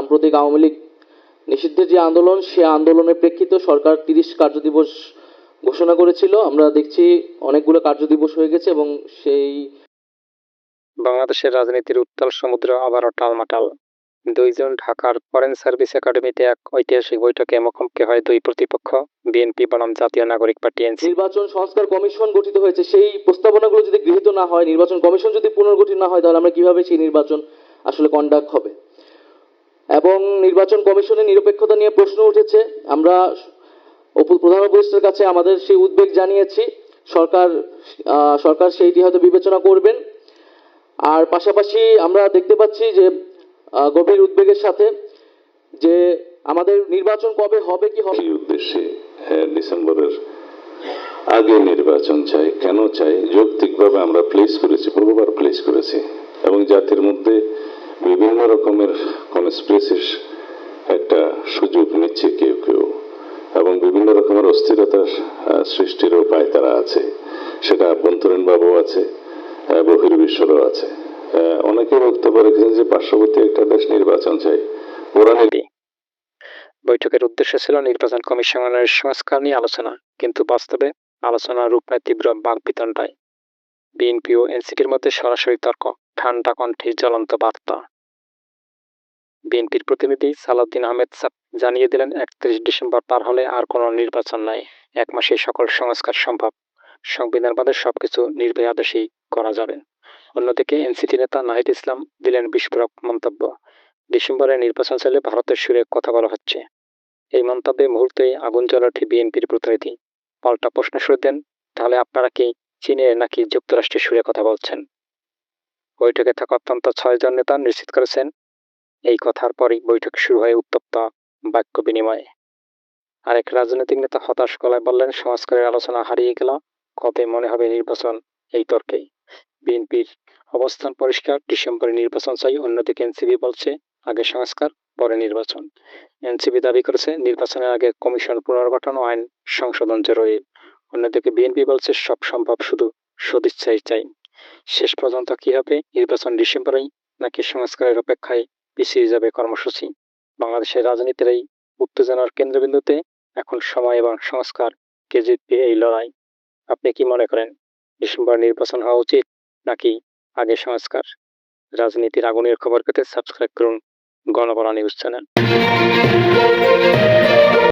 সাম্প্রতিক আওয়ামী লীগ নিষিদ্ধের যে আন্দোলন সে আন্দোলনের প্রেক্ষিতে সরকার তিরিশ কার্যদিবস ঘোষণা করেছিল। আমরা দেখছি অনেকগুলো কার্যদিবস হয়ে গেছে এবং সেই বাংলাদেশের রাজনীতির উত্তাল সমুদ্র আবারও টালমাটাল। দুইজন ঢাকার ফরেন সার্ভিস একাডেমিতে এক ঐতিহাসিক বৈঠকে মুখোমুখি হয় দুই প্রতিপক্ষ বিএনপি বনাম জাতীয় নাগরিক পার্টি এনসি। নির্বাচন সংস্কার কমিশন গঠিত হয়েছে। সেই প্রস্তাবনাগুলো যদি গৃহীত না হয় নির্বাচন কমিশন যদি পুনর্গঠিত না হয় তাহলে আমরা কীভাবে সেই নির্বাচন আসলে কন্ডাক্ট হবে? এবং নির্বাচন কমিশনের নিরপেক্ষতা নিয়ে প্রশ্ন উঠেছে। আমরা প্রধান উপদেষ্টার কাছে আমাদের সেই উদ্বেগ জানিয়েছি। সরকার সরকার সেইটি হয়তো বিবেচনা করবেন। আর পাশাপাশি আমরা দেখতে পাচ্ছি যে গভীর উদ্বেগের সাথে যে আমাদের নির্বাচন কবে হবে কি হবে? উদ্দেশ্যে হ্যাঁ, ডিসেম্বরের আগে নির্বাচন চাই কেন চাই? যৌক্তিকভাবে আমরা প্লেস করেছি বহুবার প্লেস করেছি। এবং জাতির মধ্যে বিভিন্ন রকমের কনস্পিরেসির একটা সুযোগ নিচ্ছে কেউ কেউ। এবং বিভিন্ন রকমের অস্থিরতার সৃষ্টির উপায় তারা আছে। সেটা আভ্যন্তরীণ ভাবেও আছে বহির্বিশ্বরও আছে। অনেকে বক্তব্য রেখেছেন যে পার্শ্ববর্তী একটা দেশ নির্বাচন চাই। ওরা বৈঠকের উদ্দেশ্য ছিল নির্বাচন কমিশনের সংস্কার নিয়ে আলোচনা। কিন্তু বাস্তবে আলোচনার রূপ নেয় তীব্র বাকবিতণ্ডায়। বিএনপি ও এনসিপির মধ্যে সরাসরি তর্ক। ঠান্ডা কণ্ঠে জ্বলন্ত বার্তা। বিএনপির প্রতিনিধি সালাউদ্দিন আহমেদ সাপ জানিয়ে দিলেন, একত্রিশ ডিসেম্বর পার হলে আর কোনো নির্বাচন নাই। এক মাসে সকল সংস্কার সম্ভব। সংবিধান বাদে সবকিছু নির্ভয় আদেশেই করা যাবে। অন্যদিকে এনসিটি নেতা নাহিদ ইসলাম দিলেন বিস্ফোরক মন্তব্য। ডিসেম্বরে নির্বাচন চাইলে ভারতের সুরে কথা বলা হচ্ছে। এই মন্তব্যে মুহূর্তেই আগুন জ্বলে ওঠে বিএনপির প্রতিনিধি। পাল্টা প্রশ্ন শুরু দেন, তাহলে আপনারা কি চীনে নাকি যুক্তরাষ্ট্রের সুরে কথা বলছেন? বৈঠকে থাকা অত্যন্ত ছয়জন নেতা নিশ্চিত করেছেন এই কথার পরই বৈঠক শুরু হয় উত্তপ্ত বাক্য বিনিময়ে। আরেক রাজনৈতিক নেতা হতাশ গলায় বললেন, সংস্কারের আলোচনা হারিয়ে গেল, কবে মনে হবে নির্বাচন এই তর্কেই বিএনপির অবস্থান পরিষ্কার, ডিসেম্বরে নির্বাচন চাই, অন্যদিকে এনসিবি বলছে আগে সংস্কার, পরে নির্বাচন। এনসিবি দাবি করেছে, নির্বাচনের আগে কমিশন পুনর্গঠন ও আইন সংশোধন জরুরি। অন্যদিকে বিএনপি বলছে, সব সম্ভব, শুধু সদিচ্ছাই চাই। শেষ পর্যন্ত কি হবে? নির্বাচন ডিসেম্বরেই নাকি সংস্কারের অপেক্ষায় পিছিয়ে যাবে কর্মসূচি? বাংলাদেশের রাজনীতির এই উত্তেজনার কেন্দ্রবিন্দুতে এখন সময় এবং সংস্কার কে জিতবে এই লড়াই? আপনি কি মনে করেন, ডিসেম্বর নির্বাচন হওয়া উচিত নাকি আগে সংস্কার? রাজনীতির আগুনের খবর পেতে সাবস্ক্রাইব করুন গণপরা নিউজ চ্যানেল।